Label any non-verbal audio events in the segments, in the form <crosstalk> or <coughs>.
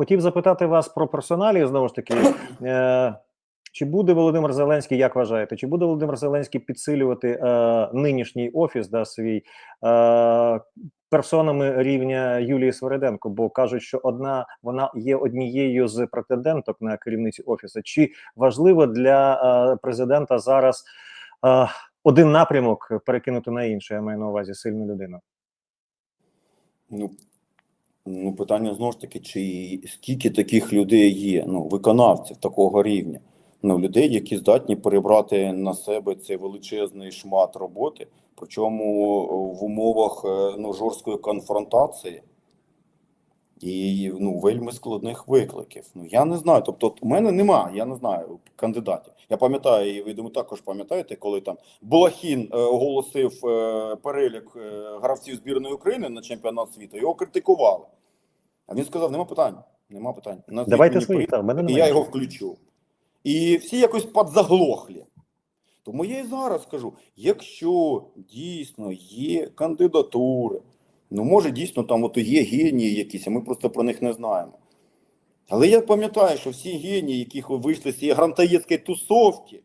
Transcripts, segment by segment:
Хотів запитати вас про персоналі знову ж таки. <coughs> Е, чи буде Володимир Зеленський, як вважаєте, чи буде Володимир Зеленський підсилювати е, нинішній офіс да, свій е, персонами рівня Юлії Свериденко? Бо кажуть, що одна вона є однією з претенденток на керівницю офісу. Чи важливо для е, президента зараз е, один напрямок перекинути на інший? Я маю на увазі сильну людину? Ну, ну, питання знову ж таки, чи скільки таких людей є, ну, виконавців такого рівня. Ну, людей, які здатні перебрати на себе цей величезний шмат роботи, причому в умовах е, ну, жорсткої конфронтації і ну, вельми складних викликів. Ну, я не знаю. Тобто, у мене немає, я не знаю кандидатів. Я пам'ятаю, і ви думаю, також пам'ятаєте, коли там Блохін е, оголосив е, перелік е, гравців збірної України на чемпіонат світу, його критикували. А він сказав: нема питань, нема питань. Назвіть Давайте свої прізвище, мене і я його включу. І всі якось подзаглохлі. Тому я і зараз скажу: якщо дійсно є кандидатури, ну може дійсно там от є генії якісь, а ми просто про них не знаємо. Але я пам'ятаю, що всі генії, яких вийшли з цієї грантаєцької тусовки,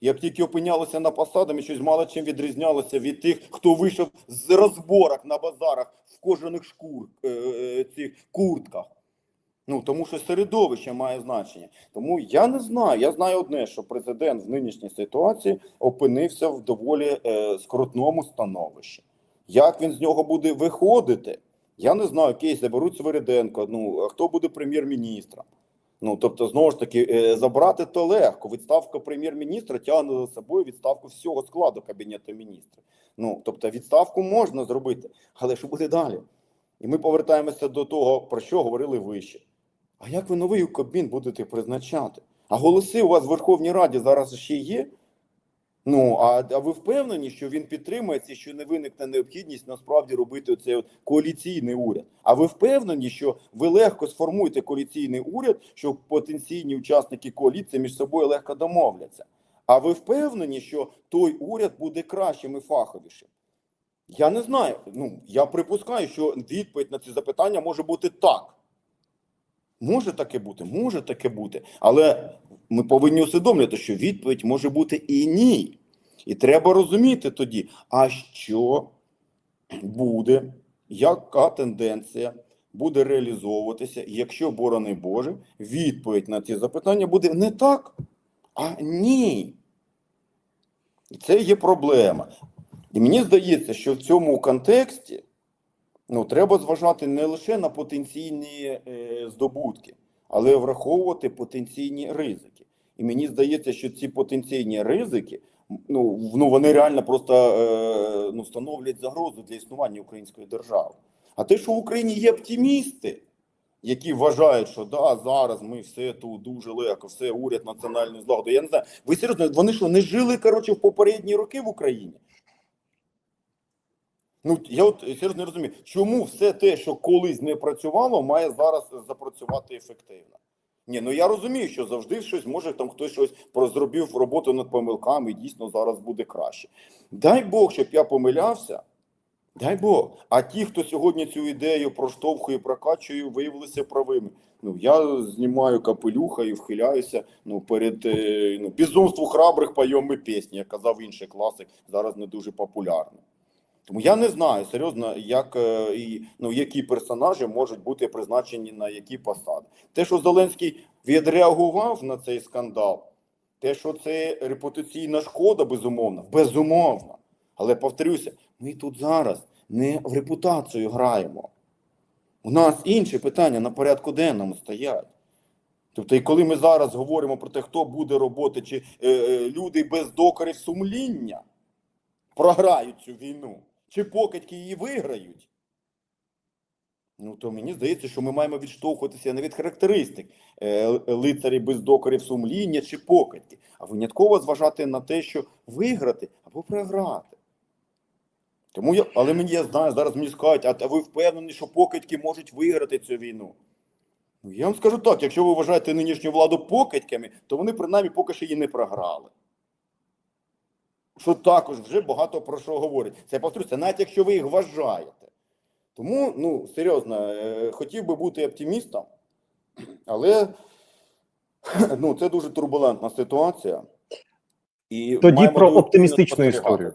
як тільки опинялися на посадах, щось мало чим відрізнялося від тих, хто вийшов з розборок на базарах в кожаних шкур, е, е, цих куртках. Ну тому що середовище має значення. Тому я не знаю. Я знаю одне, що президент в нинішній ситуації опинився в доволі е, скрутному становищі. Як він з нього буде виходити? Я не знаю, кейс заберуть Свириденко. Ну хто буде прем'єр-міністром? Ну тобто, знову ж таки, е, забрати то легко. Відставка прем'єр-міністра тягне за собою відставку всього складу кабінету міністрів. Ну тобто, відставку можна зробити, але що буде далі? І ми повертаємося до того, про що говорили вище. А як ви новий Кабмін будете призначати? А голоси у вас в Верховній Раді зараз ще є? Ну, а, а ви впевнені, що він підтримується, що не виникне необхідність насправді робити цей от коаліційний уряд? А ви впевнені, що ви легко сформуєте коаліційний уряд, що потенційні учасники коаліції між собою легко домовляться? А ви впевнені, що той уряд буде кращим і фаховішим? Я не знаю. Ну, я припускаю, що відповідь на ці запитання може бути так. Може таке бути, може таке бути. Але ми повинні усвідомлювати, що відповідь може бути і ні. І треба розуміти тоді, а що буде, яка тенденція буде реалізовуватися, якщо, борони Боже, відповідь на ці запитання буде не так, а ні. І це є проблема. І мені здається, що в цьому контексті ну, треба зважати не лише на потенційні е, здобутки, але враховувати потенційні ризики. І мені здається, що ці потенційні ризики ну, ну вони реально просто е, ну, становлять загрозу для існування української держави. А те, що в Україні є оптимісти, які вважають, що да, зараз ми все тут дуже легко, все уряд національної злагоди. Я не знаю, ви серйозно, вони що не жили коротше в попередні роки в Україні? Ну я от серйозно не розумію, чому все те, що колись не працювало, має зараз запрацювати ефективно. Ні, ну я розумію, що завжди щось може там хтось щось про зробив роботу над помилками, і дійсно зараз буде краще. Дай Бог, щоб я помилявся. Дай Бог. А ті, хто сьогодні цю ідею проштовхує, прокачує, виявилися правими. Ну я знімаю капелюха і вхиляюся ну перед е, ну, безумству храбрих пайоми пісні, як казав інший класик, зараз не дуже популярний. Тому я не знаю серйозно, як е, і ну які персонажі можуть бути призначені на які посади. Те, що Зеленський відреагував на цей скандал, те, що це репутаційна шкода, безумовно, безумовно. Але повторюся, ми тут зараз не в репутацію граємо. У нас інші питання на порядку денному стоять. Тобто, і коли ми зараз говоримо про те, хто буде робити, чи е, е, люди без докорів сумління програють цю війну, чи покидьки її виграють. Ну, то мені здається, що ми маємо відштовхуватися не від характеристик е, лицарі без докорів сумління чи покидьки, а винятково зважати на те, що виграти або програти. Тому я, але мені я знаю, зараз мені скажуть, а ви впевнені, що покидьки можуть виграти цю війну? Ну, я вам скажу так: якщо ви вважаєте нинішню владу покидьками, то вони принаймні поки що її не програли. Що також вже багато про що говорить. Це повторюся, навіть якщо ви їх вважаєте. Тому, ну, серйозно, е, хотів би бути оптимістом, Але ну, це дуже турбулентна ситуація. І Тоді про оптимістичну історію.